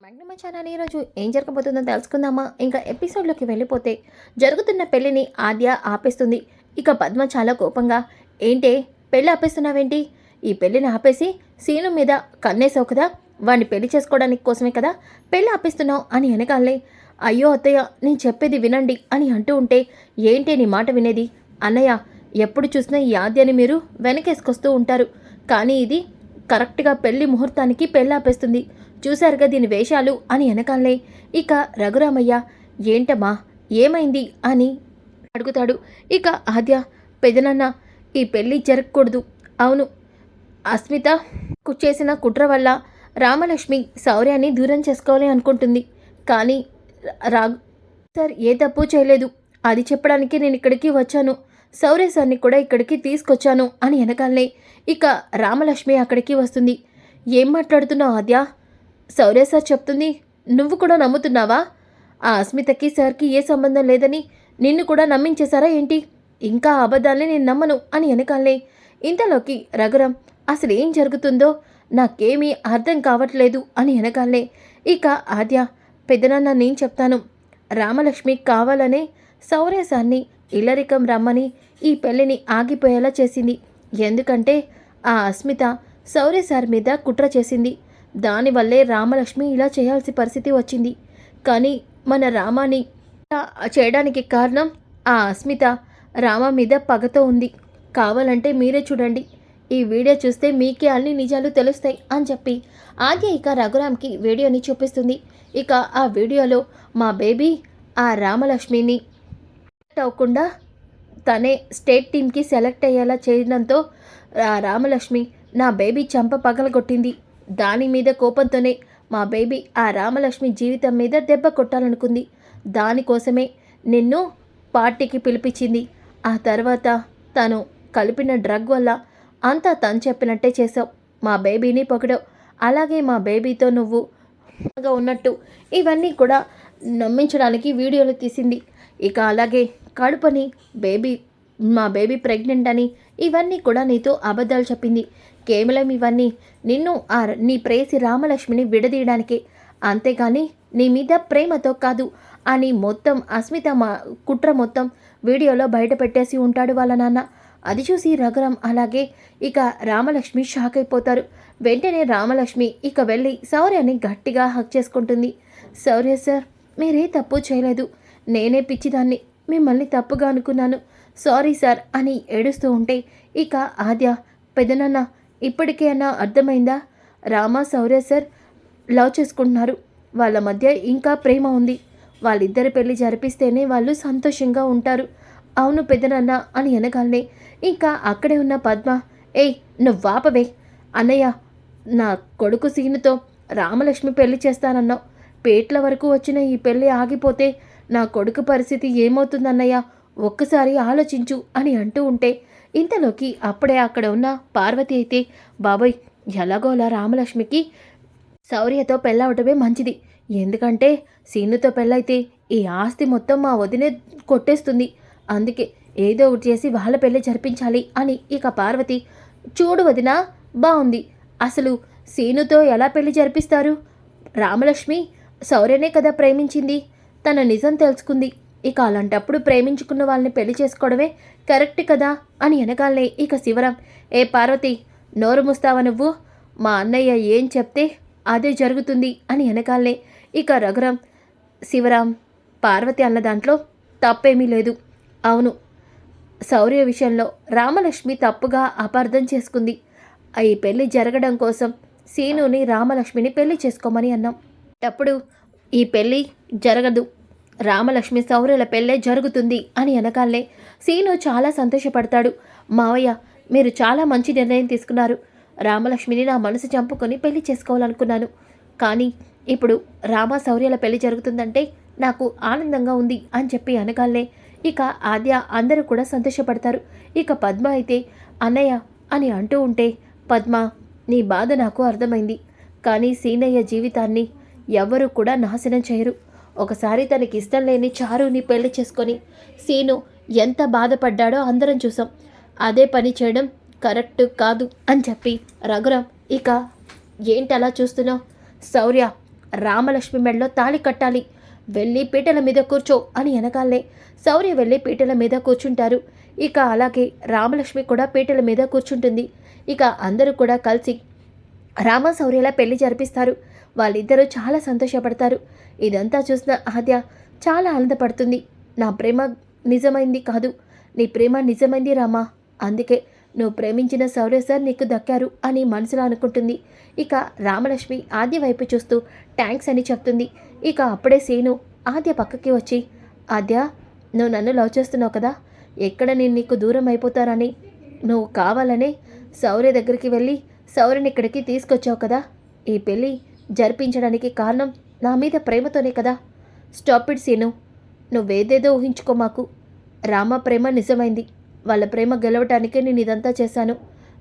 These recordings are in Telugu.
మ్యాగ్నమ ఛానల్ ఈరోజు ఏం జరగబోతుందో తెలుసుకుందామా? ఇంకా ఎపిసోడ్లోకి వెళ్ళిపోతే జరుగుతున్న పెళ్ళిని ఆద్య ఆపేస్తుంది. ఇక పద్మ చాలా కోపంగా ఏంటే పెళ్ళి ఆపేస్తున్నావేంటి? ఈ పెళ్ళిని ఆపేసి సీను మీద కన్నేసావు కదా? వాడిని పెళ్ళి చేసుకోవడానికి కోసమే కదా పెళ్ళి ఆపేస్తున్నావు? అని వెనకాలే అయ్యో అత్తయ్య నేను చెప్పేది వినండి అని అంటూ ఉంటే ఏంటి నీ మాట వినేది? అన్నయ్య ఎప్పుడు చూసినా ఈ ఆద్యని మీరు వెనకేసుకొస్తూ ఉంటారు. కానీ ఇది కరెక్ట్గా పెళ్ళి ముహూర్తానికి పెళ్ళి ఆపేస్తుంది చూశారుగా దీని వేషాలు అని వెనకాలే ఇక రఘురామయ్య ఏంటమ్మా ఏమైంది? అని అడుగుతాడు. ఇక ఆద్య పెదనన్న ఈ పెళ్ళి జరగకూడదు. అవును అస్మిత కు- చేసిన కుట్ర వల్ల రామలక్ష్మి శౌర్యాన్ని దూరం చేసుకోవాలి అనుకుంటుంది. కానీ రా సార్ ఏ తప్పు చేయలేదు. అది చెప్పడానికి నేను ఇక్కడికి వచ్చాను. శౌర్య సార్ని కూడా ఇక్కడికి తీసుకొచ్చాను అని వెనకాలనే ఇక రామలక్ష్మి అక్కడికి వస్తుంది. ఏం మాట్లాడుతున్నావు ఆద్య? సౌర్య సార్ చెప్తుంది నువ్వు కూడా నమ్ముతున్నావా? ఆ అస్మితకి సార్కి ఏ సంబంధం లేదని నిన్ను కూడా నమ్మించేశారా ఏంటి? ఇంకా అబద్ధాలని నేను నమ్మను అని వెనకాలే. ఇంతలోకి రఘురం అసలు ఏం జరుగుతుందో నాకేమీ అర్థం కావట్లేదు అని వెనకాలే. ఇక ఆద్య పెద్దనాన్న నేను చెప్తాను. రామలక్ష్మి కావాలనే సౌర్య సార్ని ఇల్లరికం రమ్మని ఈ పెళ్ళిని ఆగిపోయేలా చేసింది. ఎందుకంటే ఆ అస్మిత శౌర్య సార్ మీద కుట్ర చేసింది. దానివల్లే రామలక్ష్మి ఇలా చేయాల్సి పరిస్థితి వచ్చింది. కానీ మన రామాని చేయడానికి కారణం ఆ అస్మిత. రామ మీద పగతో ఉంది. కావాలంటే మీరే చూడండి. ఈ వీడియో చూస్తే మీకే అన్ని నిజాలు తెలుస్తాయి అని చెప్పి ఆద్య ఇక రఘురామ్కి వీడియోని చూపిస్తుంది. ఇక ఆ వీడియోలో మా బేబీ ఆ రామలక్ష్మిని అవ్వకుండా తనే స్టేట్ టీంకి సెలెక్ట్ అయ్యేలా చేయడంతో రామలక్ష్మి నా బేబీ చంప పగలగొట్టింది. దాని మీద కోపంతోనే మా బేబీ ఆ రామలక్ష్మి జీవితం మీద దెబ్బ కొట్టాలనుకుంది. దానికోసమే నిన్ను పార్టీకి పిలిపించింది. ఆ తర్వాత తను కలిపిన డ్రగ్ వల్ల అంతా తను చెప్పినట్టే చేసావు మా బేబీని పొగడవు. అలాగే మా బేబీతో నువ్వు ఉన్నట్టు. ఇవన్నీ కూడా నమ్మించడానికి వీడియోలు తీసింది. ఇక అలాగే కడుపని బేబీ మా బేబీ ప్రెగ్నెంట్ అని ఇవన్నీ కూడా నీతో అబద్ధాలు చెప్పింది. కేవలం ఇవన్నీ. నిన్ను ఆ నీ ప్రేసి రామలక్ష్మిని విడదీయడానికే. అంతేగాని నీ మీద ప్రేమతో కాదు అని మొత్తం అస్మిత మా కుట్ర మొత్తం వీడియోలో బయట పెట్టేసి ఉంటాడు వాళ్ళ నాన్న. అది చూసి రఘురాం అలాగే ఇక రామలక్ష్మి షాక్ అయిపోతారు. వెంటనే రామలక్ష్మి ఇక వెళ్ళి శౌర్యని గట్టిగా హక్ చేసుకుంటుంది. శౌర్య సార్ మీరే తప్పు చేయలేదు. నేనే పిచ్చిదాన్ని. మిమ్మల్ని తప్పుగా అనుకున్నాను. సారీ సార్ అని ఏడుస్తూ ఉంటే ఇక ఆద్య పెదనాన్న ఇప్పటికే అన్నా అర్థమైందా? రామా శౌర్య సార్ లవ్ చేసుకుంటున్నారు. వాళ్ళ మధ్య ఇంకా ప్రేమ ఉంది. వాళ్ళిద్దరి పెళ్ళి జరిపిస్తేనే వాళ్ళు సంతోషంగా ఉంటారు. అవును పెద్దనన్న అని అనగానే ఇంకా అక్కడే ఉన్న పద్మ ఏయ్ నువ్వు వాపవే అన్నయ్య నా కొడుకు సీనుతో రామలక్ష్మి పెళ్ళి చేస్తానన్నావు. పేట్ల వరకు వచ్చిన ఈ పెళ్ళి ఆగిపోతే నా కొడుకు పరిస్థితి ఏమవుతుందన్నయ్య? ఒక్కసారి ఆలోచించు అని అంటూ ఉంటే ఇంతలోకి అప్పుడే అక్కడ ఉన్న పార్వతి అయితే బాబోయ్ ఎలాగోలా రామలక్ష్మికి శౌర్యతో పెళ్ళవటమే మంచిది. ఎందుకంటే సీనుతో పెళ్ళైతే ఈ ఆస్తి మొత్తం మా వదినే కొట్టేస్తుంది. అందుకే ఏదో ఒకటి చేసి వాళ్ళ పెళ్ళి జరిపించాలి అని ఇక పార్వతి చూడు వదిన బాగుంది అసలు సీనుతో ఎలా పెళ్ళి జరిపిస్తారు? రామలక్ష్మి శౌర్యనే కదా ప్రేమించింది. తన నిజం తెలుసుకుంది. ఇక అలాంటప్పుడు ప్రేమించుకున్న వాళ్ళని పెళ్ళి చేసుకోవడమే కరెక్ట్ కదా అని వెనకాలనే ఇక శివరాం. ఏ పార్వతి నోరు ముస్తావా నువ్వు? మా అన్నయ్య ఏం చెప్తే అదే జరుగుతుంది అని వెనకాలనే ఇక రఘురాం. శివరాం పార్వతి అన్న దాంట్లో తప్పేమీ లేదు. అవును శౌర్య విషయంలో రామలక్ష్మి తప్పుగా అపార్థం చేసుకుంది. ఈ పెళ్ళి జరగడం కోసం సీనుని రామలక్ష్మిని పెళ్ళి చేసుకోమని అన్నాం. అప్పుడు ఈ పెళ్ళి జరగదు. రామలక్ష్మి శౌర్యల పెళ్ళే జరుగుతుంది అని అనకాలే. సీను చాలా సంతోషపడతాడు. మావయ్య మీరు చాలా మంచి నిర్ణయం తీసుకున్నారు. రామలక్ష్మిని నా మనసు చంపుకొని పెళ్ళి చేసుకోవాలనుకున్నాను. కానీ ఇప్పుడు రామ శౌర్యల పెళ్ళి జరుగుతుందంటే నాకు ఆనందంగా ఉంది అని చెప్పి అనగాలే ఇక ఆద్య అందరూ కూడా సంతోషపడతారు. ఇక పద్మ అయితే అన్నయ్య అని అంటూ ఉంటే పద్మ నీ బాధ నాకు అర్థమైంది. కానీ సీనయ్య జీవితాన్ని ఎవరు కూడా నాశనం చేయరు. ఒకసారి తనకి ఇష్టం లేని చారుని పెళ్ళి చేసుకొని సీను ఎంత బాధపడ్డాడో అందరం చూసాం. అదే పని చేయడం కరెక్ట్ కాదు అని చెప్పి రఘురామ్ ఇక ఏంటి అలా చూస్తున్నావు? శౌర్య రామలక్ష్మి మెడలో తాళి కట్టాలి. వెళ్ళి పీటల మీద కూర్చో అని వెనకాలే శౌర్య వెళ్ళి పీటల మీద కూర్చుంటారు. ఇక అలాగే రామలక్ష్మి కూడా పీటల మీద కూర్చుంటుంది. ఇక అందరూ కూడా కలిసి రామ శౌర్యల పెళ్ళి జరిపిస్తారు. వాళ్ళిద్దరూ చాలా సంతోషపడతారు. ఇదంతా చూసిన ఆద్య చాలా ఆనందపడుతుంది. నా ప్రేమ నిజమైంది కాదు. నీ ప్రేమ నిజమైంది రామా. అందుకే నువ్వు ప్రేమించిన సౌర్య సార్ నీకు దక్కారు అని మనసులో అనుకుంటుంది. ఇక రామలక్ష్మి ఆద్య వైపు చూస్తూ థ్యాంక్స్ అని చెప్తుంది. ఇక అప్పుడే సీను ఆద్య పక్కకి వచ్చి ఆద్య నువ్వు నన్ను లవ్ చేస్తున్నావు కదా. ఎక్కడ నేను నీకు దూరం అయిపోతానని? నువ్వు కావాలనే సౌర్య దగ్గరికి వెళ్ళి సౌర్యని ఇక్కడికి తీసుకొచ్చావు కదా. ఈ పెళ్ళి జరిపించడానికి కారణం నా మీద ప్రేమతోనే కదా. Stop it Seenu. నువ్వేదేదో ఊహించుకో మాకు. రామ ప్రేమ నిజమైంది. వాళ్ళ ప్రేమ గెలవటానికే నేను ఇదంతా చేశాను.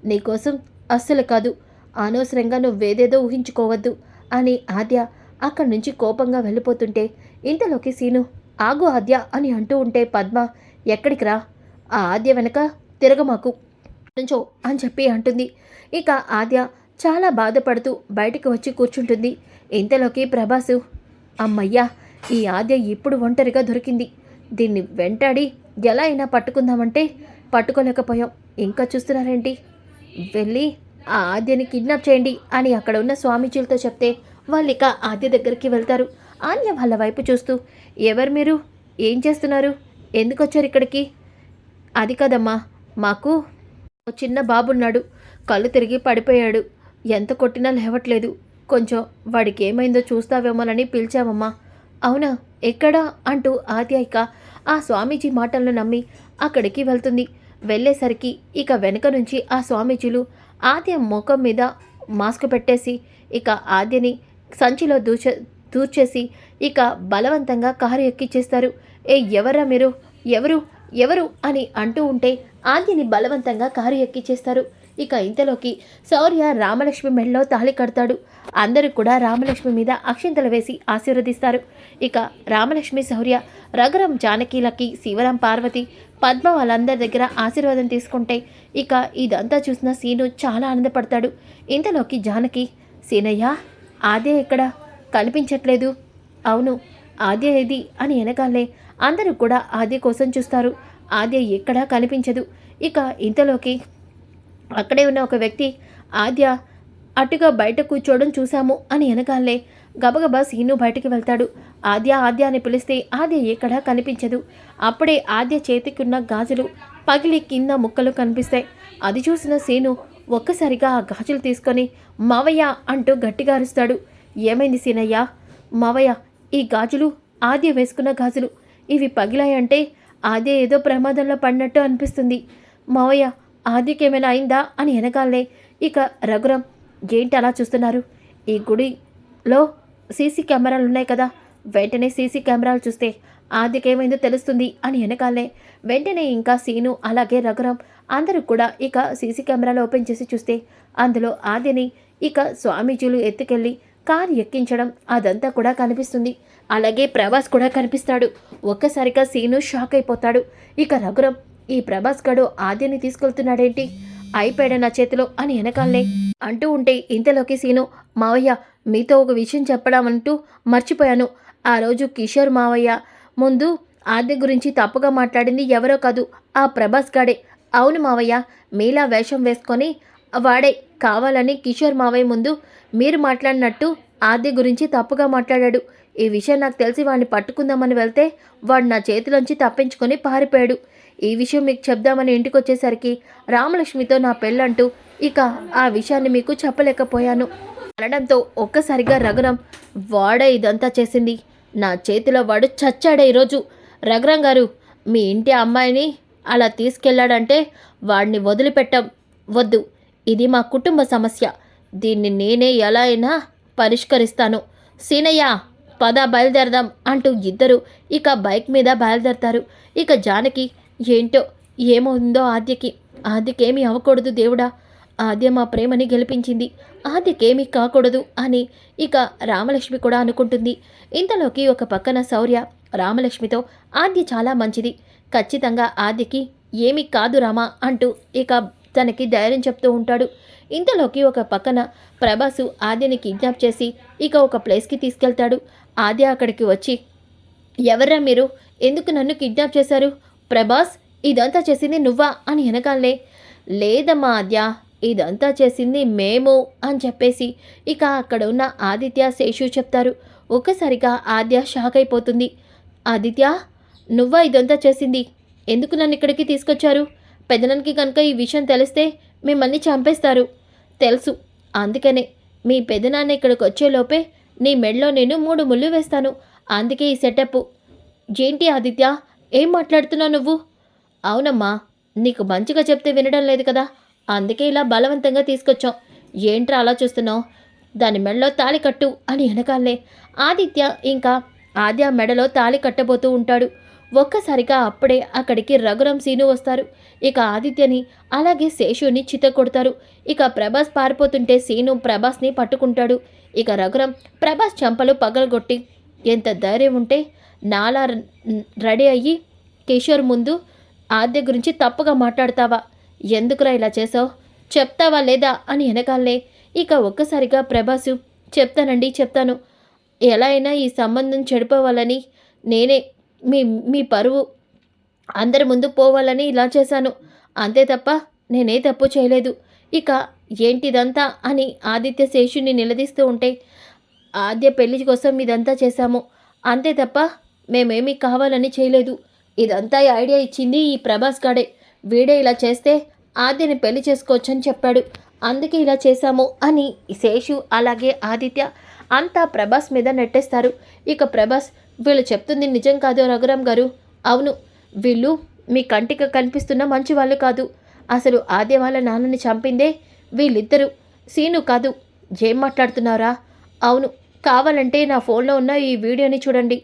నీకోసం అస్సలు కాదు. అనవసరంగా నువ్వేదేదో ఊహించుకోవద్దు అని ఆద్య అక్కడి నుంచి కోపంగా వెళ్ళిపోతుంటే ఇంతలోకి సీను ఆగు ఆద్య అని అంటూ ఉంటే పద్మ ఎక్కడికి రా? ఆ ఆద్య వెనక తిరగమాకు నుంచో అని చెప్పి అంటుంది. ఇక ఆద్య చాలా బాధపడుతూ బయటికి వచ్చి కూర్చుంటుంది. ఇంతలోకి ప్రభాసు అమ్మయ్యా ఈ ఆద్య ఇప్పుడు ఒంటరిగా దొరికింది. దీన్ని వెంటాడి ఎలా అయినా పట్టుకుందామంటే పట్టుకోలేకపోయాం. ఇంకా చూస్తున్నారేంటి? వెళ్ళి ఆ ఆద్యని కిడ్నాప్ చేయండి అని అక్కడ ఉన్న స్వామీజీలతో చెప్తే వాళ్ళు ఇక ఆద్య దగ్గరికి వెళ్తారు. ఆన్య వాళ్ళ వైపు చూస్తూ ఎవరు మీరు? ఏం చేస్తున్నారు? ఎందుకు వచ్చారు ఇక్కడికి? అది కదమ్మా మాకు చిన్న బాబున్నాడు. కళ్ళు తిరిగి పడిపోయాడు. ఎంత కొట్టినా లేవట్లేదు. కొంచెం వాడికి ఏమైందో చూస్తావేమోనని పిలిచామమ్మా అవునా? ఎక్కడా? అంటూ ఆద్యాయిక ఆ స్వామీజీ మాటలను నమ్మి అక్కడికి వెళ్తుంది. వెళ్ళేసరికి ఇక వెనుక నుంచి ఆ స్వామీజీలు ఆద్య ముఖం మీద మాస్క్ పెట్టేసి ఇక ఆద్యని సంచిలో దూచ దూర్చేసి ఇక బలవంతంగా కారు ఎక్కిచ్చేస్తారు. ఏ ఎవరా మీరు? ఎవరు? ఎవరు? అని అంటూ ఉంటే ఆద్యని బలవంతంగా కారు ఎక్కిచ్చేస్తారు. ఇక ఇంతలోకి శౌర్య రామలక్ష్మి మెడలో తాళి కడతాడు. అందరూ కూడా రామలక్ష్మి మీద అక్షింతలు వేసి ఆశీర్వదిస్తారు. ఇక రామలక్ష్మి శౌర్య రఘురం జానకీలకి శివరాం పార్వతి పద్మ వాళ్ళందరి దగ్గర ఆశీర్వాదం తీసుకుంటే ఇక ఇదంతా చూసిన సీను చాలా ఆనందపడతాడు. ఇంతలోకి జానకి సీనయ్య ఆద్య ఎక్కడ? కనిపించట్లేదు. అవును ఆదే ఏది? అని వెనకాలే అందరూ కూడా ఆద్య కోసం చూస్తారు. ఆదే ఎక్కడా కనిపించదు. ఇక ఇంతలోకి అక్కడే ఉన్న ఒక వ్యక్తి ఆద్య అటుగా బయట కూర్చోవడం చూశాము అని వెనకాలే గబగబా సీను బయటికి వెళ్తాడు. ఆద్య ఆద్య అని పిలిస్తే ఆద్య ఎక్కడా కనిపించదు. అప్పుడే ఆద్య చేతికి ఉన్న గాజులు పగిలి కింద ముక్కలు కనిపిస్తాయి. అది చూసిన సీను ఒక్కసారిగా ఆ గాజులు తీసుకొని మావయ్య అంటూ గట్టిగా అరుస్తాడు. ఏమైంది సీనయ్య? మావయ్య ఈ గాజులు ఆద్య వేసుకున్న గాజులు ఇవి పగిలాయంటే ఆద్య ఏదో ప్రమాదంలో పడినట్టు అనిపిస్తుంది. మావయ్య ఆద్యకి ఏమైనా అయిందా అని వెనకాలనే ఇక రఘురం ఏంటి అలా చూస్తున్నారు? ఈ గుడిలో సీసీ కెమెరాలు ఉన్నాయి కదా. వెంటనే సీసీ కెమెరాలు చూస్తే ఆదికేమైందో తెలుస్తుంది అని వెనకాలనే వెంటనే ఇంకా సీను అలాగే రఘురం అందరూ కూడా ఇక సీసీ కెమెరాలు ఓపెన్ చేసి చూస్తే అందులో ఆద్యని ఇక స్వామీజీలు ఎత్తుకెళ్ళి కారు ఎక్కించడం అదంతా కూడా కనిపిస్తుంది. అలాగే ప్రభాస్ కూడా కనిపిస్తాడు. ఒక్కసారిగా సీను షాక్ అయిపోతాడు. ఇక రఘురం ఈ ప్రభాస్ గడు ఆద్యని తీసుకెళ్తున్నాడేంటి? అయిపోయాడు నా చేతిలో అని వెనకాలనే. అంటూ ఉంటే ఇంతలోకి సీను మావయ్య మీతో ఒక విషయం చెప్పడామంటూ మర్చిపోయాను. ఆ రోజు కిషోర్ మావయ్య ముందు ఆద్య గురించి తప్పుగా మాట్లాడింది ఎవరో కాదు ఆ ప్రభాస్ గాడే. అవును మావయ్య మీలా వేషం వేసుకొని వాడే కావాలని కిషోర్ మావయ్య ముందు మీరు మాట్లాడినట్టు ఆద్య గురించి తప్పుగా మాట్లాడాడు. ఈ విషయం నాకు తెలిసి వాడిని పట్టుకుందామని వెళ్తే వాడు నా చేతిలోంచి తప్పించుకొని పారిపోయాడు. ఈ విషయం మీకు చెప్దామని ఇంటికి వచ్చేసరికి రామలక్ష్మితో నా పెళ్ళంటూ ఇక ఆ విషయాన్ని మీకు చెప్పలేకపోయాను. అనడంతో ఒక్కసారిగా రఘురం వాడే ఇదంతా చేసింది. నా చేతిలో వాడు చచ్చాడే ఈరోజు. రఘురం గారు మీ ఇంటి అమ్మాయిని అలా తీసుకెళ్ళాడంటే వాడిని వదిలిపెట్టం. వద్దు. ఇది మా కుటుంబ సమస్య. దీన్ని నేనే ఎలా అయినా పరిష్కరిస్తాను. సీనయ్య పద బయలుదేరదాం అంటూ ఇద్దరు ఇక బైక్ మీద బయలుదేరతారు. ఇక జానకి ఏంటో ఏమవుందో ఆద్యకి ఆద్యకేమీ అవ్వకూడదు దేవుడా. ఆద్య మా ప్రేమని గెలిపించింది. ఆద్యకేమీ కాకూడదు అని ఇక రామలక్ష్మి కూడా అనుకుంటుంది. ఇంతలోకి ఒక పక్కన శౌర్య రామలక్ష్మితో ఆద్య చాలా మంచిది. ఖచ్చితంగా ఆద్యకి ఏమీ కాదు రామా అంటూ ఇక తనకి ధైర్యం చెప్తూ ఉంటాడు. ఇంతలోకి ఒక పక్కన ప్రభాసు ఆద్యని కిడ్నాప్ చేసి ఇక ఒక ప్లేస్కి తీసుకెళ్తాడు. ఆద్య అక్కడికి వచ్చి ఎవర్రా మీరు? ఎందుకు నన్ను కిడ్నాప్ చేశారు? ప్రభాస్ ఇదంతా చేసింది నువ్వా అని వెనకాలే లేదమ్మా ఆద్య ఇదంతా చేసింది మేము అని చెప్పేసి ఇక అక్కడ ఉన్న ఆదిత్య శేషు చెప్తారు. ఒక్కసారిగా ఆద్య షాక్ అయిపోతుంది. ఆదిత్య నువ్వా ఇదంతా చేసింది? ఎందుకు నన్ను ఇక్కడికి తీసుకొచ్చారు? పెదనానికి కనుక ఈ విషయం తెలిస్తే మిమ్మల్ని చంపేస్తారు. తెలుసు. అందుకనే మీ పెదనాన్న ఇక్కడికి వచ్చేలోపే నీ మెడలో నేను మూడు ముళ్ళు వేస్తాను. అందుకే ఈ సెటప్. ఏంటి ఆదిత్య ఏం మాట్లాడుతున్నావు నువ్వు? అవునమ్మా నీకు మంచిగా చెప్తే వినడం లేదు కదా. అందుకే ఇలా బలవంతంగా తీసుకొచ్చాం. ఏంట్రా అలా చూస్తున్నావు? దాని మెడలో తాళి కట్టు అని వెనకాలే ఆదిత్య ఇంకా ఆద్య మెడలో తాళి కట్టబోతూ ఉంటాడు. ఒక్కసారిగా అప్పుడే అక్కడికి రఘురం సీను వస్తారు. ఇక ఆదిత్యని అలాగే శేషుని చితకొడతారు ఇక ప్రభాస్ పారిపోతుంటే సీను ప్రభాస్ని పట్టుకుంటాడు. ఇక రఘురం ప్రభాస్ చెంపలు పగలగొట్టి ఎంత ధైర్యం ఉంటే నాలా రెడీ అయ్యి కిషోర్ ముందు ఆద్య గురించి తప్పుగా మాట్లాడతావా? ఎందుకురా ఇలా చేసావు చెప్తావా లేదా అని వెనకాలే ఇక ఒక్కసారిగా ప్రభాసు చెప్తానండి చెప్తాను. ఎలా అయినా ఈ సంబంధం చెడిపోవాలని నేనే మీ మీ పరువు. అందరి ముందు పోవాలని ఇలా చేశాను. అంతే తప్ప నేనే తప్పు చేయలేదు. ఇక ఏంటిదంతా అని ఆదిత్య శేషుని నిలదీస్తూ ఉంటే ఆద్య పెళ్ళి కోసం ఇదంతా చేశాము. అంతే తప్ప మేమేమీ కావాలని చేయలేదు. ఇదంతా ఐడియా ఇచ్చింది ఈ ప్రభాస్ గాడే. వీడే ఇలా చేస్తే ఆద్యని పెళ్ళి చేసుకోవచ్చని చెప్పాడు. అందుకే ఇలా చేశాము అని శేషు అలాగే ఆదిత్య అంతా ప్రభాస్ మీద నెట్టేస్తారు. ఇక ప్రభాస్ వీళ్ళు చెప్తుంది నిజం కాదు రఘురామ్ గారు. అవును వీళ్ళు మీ కంటికి కనిపిస్తున్న మంచి వాళ్ళు కాదు. అసలు ఆద్య వాళ్ళ నాన్నని చంపిందే వీళ్ళిద్దరూ. సీను కాదు ఏం మాట్లాడుతున్నారా? అవును కావాలంటే నా ఫోన్లో ఉన్న ఈ వీడియోని చూడండి.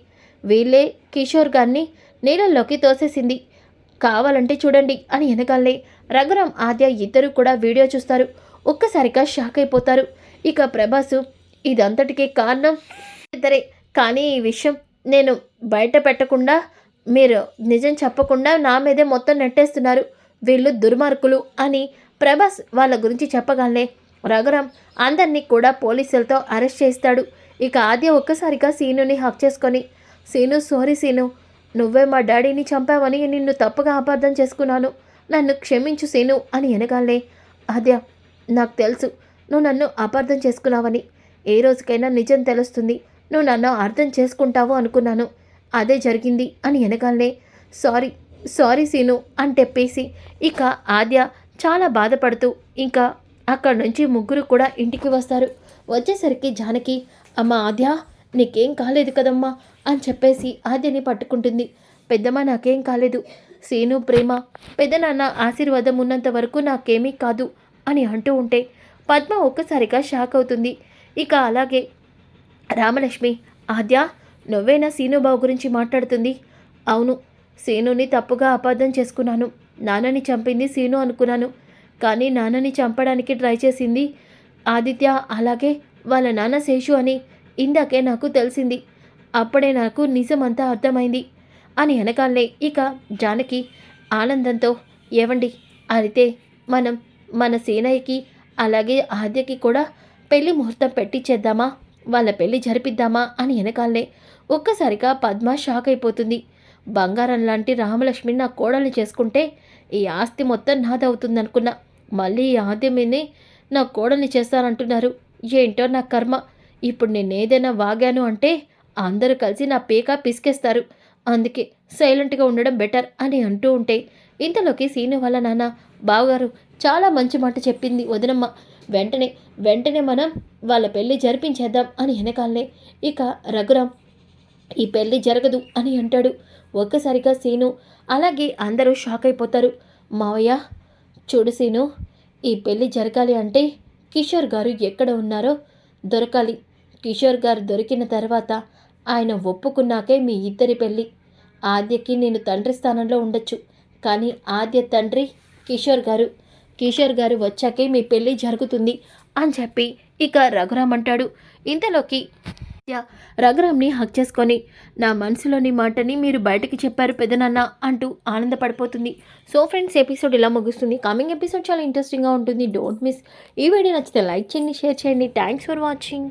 వీళ్ళే కిషోర్ గారిని నీళ్ళల్లోకి తోసేసింది. కావాలంటే చూడండి అని వెనకాలే రఘురామ్ ఆద్య ఇద్దరు కూడా వీడియో చూస్తారు. ఒక్కసారిగా షాక్ అయిపోతారు. ఇక ప్రభాసు ఇదంతటికీ కారణం? ఇద్దరే. కానీ ఈ విషయం నేను బయట పెట్టకుండా మీరు నిజం చెప్పకుండా నా మీదే మొత్తం నెట్టేస్తున్నారు. వీళ్ళు దుర్మార్గులు అని ప్రభాస్ వాళ్ళ గురించి చెప్పగానే రఘురామ్ అందరినీ కూడా పోలీసులతో అరెస్ట్ చేస్తాడు. ఇక ఆద్య ఒక్కసారిగా సీనుని హక్ చేసుకొని సీను సారీ సీను. నువ్వే మా డాడీని చంపావని నిన్ను తప్పుగా అపార్థం చేసుకున్నాను. నన్ను క్షమించు సీను అని ఎనగాలే. ఆద్య నాకు తెలుసు. నువ్వు నన్ను అపార్థం చేసుకున్నావని. ఏ రోజుకైనా నిజం తెలుస్తుంది. నువ్వు నన్ను అర్థం చేసుకుంటావు అనుకున్నాను. అదే జరిగింది అని ఎనగాలే. సారీ సారీ సీను అని చెప్పేసి ఇక ఆద్య చాలా బాధపడుతూ ఇంకా అక్కడి నుంచి ముగ్గురు కూడా ఇంటికి వస్తారు. వచ్చేసరికి జానకి అమ్మ ఆద్య నీకేం కాలేదు కదమ్మా. అని చెప్పేసి ఆద్యని పట్టుకుంటుంది. పెద్దమ్మ నాకేం కాలేదు. సీను ప్రేమ పెద్దనాన్న ఆశీర్వాదం ఉన్నంత వరకు నాకేమీ కాదు అని అంటూ ఉంటే పద్మ ఒక్కసారిగా షాక్ అవుతుంది. ఇక అలాగే రామలక్ష్మి ఆద్య నువ్వేనా సీనుబాబు గురించి మాట్లాడుతుంది? అవును సీనుని తప్పుగా అపార్థం చేసుకున్నాను. నాన్నని చంపింది సీను అనుకున్నాను. కానీ నాన్నని చంపడానికి ట్రై చేసింది ఆదిత్య అలాగే వాళ్ళ నాన్న శేషు అని ఇందాకే నాకు తెలిసింది. అప్పుడే నాకు నిజమంతా అర్థమైంది అని వెనకాలనే ఇక జానకి ఆనందంతో ఏవండి అయితే మనం మన సేనయ్యకి అలాగే ఆద్యకి కూడా పెళ్ళి ముహూర్తం పెట్టించేద్దామా వాళ్ళ పెళ్ళి జరిపిద్దామా? అని వెనకాలనే ఒక్కసారిగా పద్మ షాక్ అయిపోతుంది. బంగారం లాంటి రామలక్ష్మిని నా కోడల్ని చేసుకుంటే ఈ ఆస్తి మొత్తం నాదవుతుందనుకున్నా. మళ్ళీ ఈ ఆద్యమిని నా కోడల్ని చేస్తానంటున్నారు. ఏంటో నా కర్మ. ఇప్పుడు నేను ఏదైనా వాగాను అంటే అందరూ కలిసి నా పేక పిసికేస్తారు. అందుకే సైలెంట్గా ఉండడం బెటర్ అని అంటూ ఉంటే ఇంతలోకి సీను వాళ్ళ నాన్న బావగారు చాలా మంచి మాట చెప్పింది వదినమ్మ. వెంటనే వెంటనే మనం వాళ్ళ పెళ్ళి జరిపించేద్దాం అని వెనకాలనే ఇక రఘురామ్ ఈ పెళ్ళి జరగదు అని అంటాడు. ఒక్కసారిగా సీను అలాగే అందరూ షాక్ అయిపోతారు. మావయ్య చూడు సీను ఈ పెళ్ళి జరగాలి అంటే కిషోర్ గారు ఎక్కడ ఉన్నారో దొరకాలి. కిషోర్ గారు దొరికిన తర్వాత ఆయన ఒప్పుకున్నాకే మీ ఇద్దరి పెళ్ళి. ఆద్యకి నేను తండ్రి స్థానంలో ఉండొచ్చు. కానీ ఆద్య తండ్రి కిషోర్ గారు కిషోర్ గారు వచ్చాకే మీ పెళ్ళి జరుగుతుంది అని చెప్పి ఇక రఘురామ్ అంటాడు. ఇంతలోకి రఘురామ్ని హక్ చేసుకొని నా మనసులోని మాటని మీరు బయటకి చెప్పారు పెదనాన్న అంటూ ఆనందపడిపోతుంది. సో ఫ్రెండ్స్ ఎపిసోడ్ ఇలా ముగుస్తుంది. కమింగ్ ఎపిసోడ్ చాలా ఇంట్రెస్టింగ్గా ఉంటుంది. డోంట్ మిస్ ఈ వీడియో నచ్చితే లైక్ చేయండి షేర్ చేయండి. Thanks for watching